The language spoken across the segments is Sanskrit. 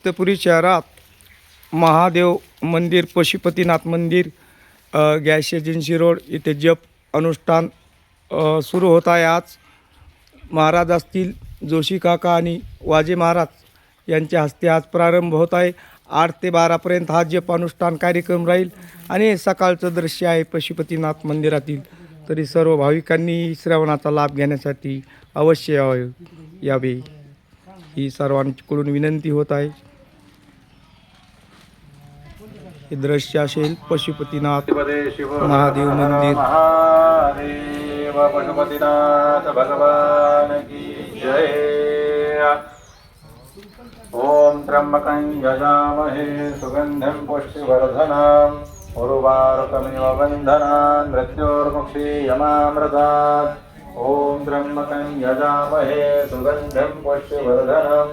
इतपुरी शहरात महादेव मंदिर पशुपतीनाथ मंदिर गॅस एजन्सी रोड इथे जप अनुष्ठान सुरू होत आहे आज. महाराज असतील जोशी काका आणि वाजे महाराज यांच्या हस्ते आज प्रारंभ होत आहे. आठ ते बारापर्यंत हा जप अनुष्ठान कार्यक्रम राहील आणि सकाळचं दृश्य आहे पशुपतीनाथ मंदिरातील. तरी सर्व भाविकांनी श्रवणाचा लाभ घेण्यासाठी अवश्य यावे. यावे ही सर्वांकडून विनंती होत आहे. हे दृश्य असेल पशुपतीनाथ महादेव मंदिर. पशुपतिनाथ भगवान की जय। ॐ त्र्यम्बकं यजामहे सुगन्धिं पुष्टिवर्धनाम् उर्वारुकमिव बन्धनान् मृत्योर्मुक्षीयमामृतात् ॐ त्र्यम्बकं यजामहे सुगन्धिं पुष्टिवर्धनम्।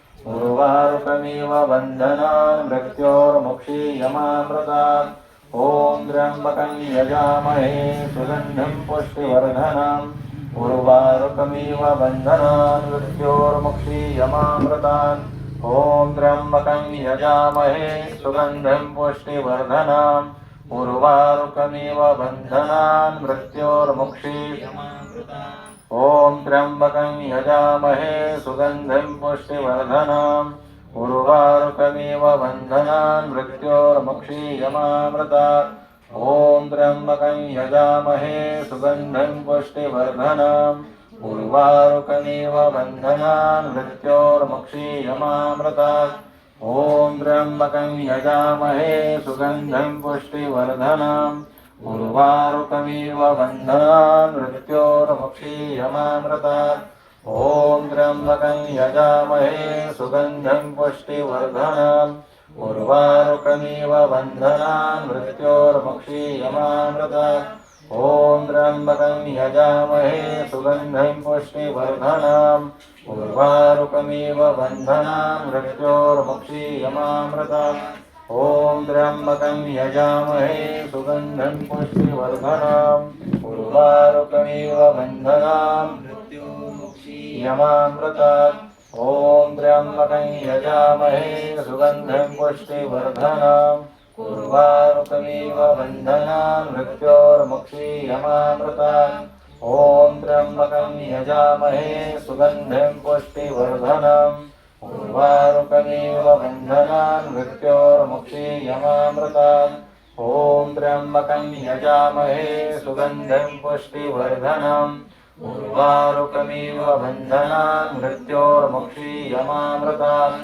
उर्वारुकमिव बन्धनान् मृत्योर्मुक्षीयमामृतात्। ॐ त्र्यम्बकं यजामहे सुगन्धं पुष्टिवर्धनम् उर्वारुकमिव बन्धनान् मृत्योर्मुक्षीयमामृतान्। ॐ त्र्यम्बकं यजामहे सुगन्धं पुष्टिवर्धनम् उर्वारुकमिव बन्धनान् मृत्योर्मुक्षीयमामृतान् ॐ त्र्यम्बकं यजामहे सुगन्धिं पुष्टिवर्धनम् उर्वारुकमिव बन्धनान् मृत्योर्मुक्षीयमामृतात् ॐ त्र्यम्बकं यजामहे सुगन्धिं पुष्टिवर्धनम् उर्वारुकमिव बन्धनान् मृत्योर्मुक्षीयमामृतात् ॐ त्र्यम्बकं यजामहे सुगन्धिं पुष्टिवर्धनम् उर्वारुकमिव बन्धनान् मृत्योर्मुक्षीयमामृतात् ॐ त्र्यम्बकं यजामहे सुगन्धं पुष्टिवर्धनम्। उर्वारुकमिव बन्धनान् मृत्योर्मुक्षीयमामृतात् ॐ त्र्यम्बकं यजामहे सुगन्धं पुष्टिवर्धनम्। उर्वारुकमिव बन्धनान् मृत्योर्मुक्षीयमामृतात् ॐ त्र्यम्बकं यजामहे सुगन्धं पुष्टिवर्धनम् उर्वारुकमिव बन्धनान् मृत्योर्मुक्षीयमामृतात् ॐ त्र्यम्बकं यजामहे सुगन्धं पुष्टिवर्धनम् उर्वारुकमिव बन्धनान् मृत्योर्मुक्षीयमामृतात् ॐ त्र्यम्बकं यजामहे सुगन्धं पुष्टिवर्धनम् उर्वारुकमिव बन्धनान् मृत्योर्मुक्षीयमामृतात् ॐ त्र्यम्बकं यजामहे सुगन्धं पुष्टिवर्धनम्। उर्वारुकमिव बन्धनान् मृत्योर्मुक्षीयमामृतात्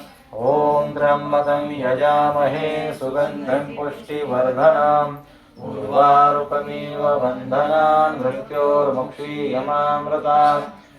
ॐ त्र्यम्बकं यजामहे सुगन्धं पुष्टिवर्धनम्। उर्वारुकमिव बन्धनान् मृत्योर्मुक्षीयमामृतात्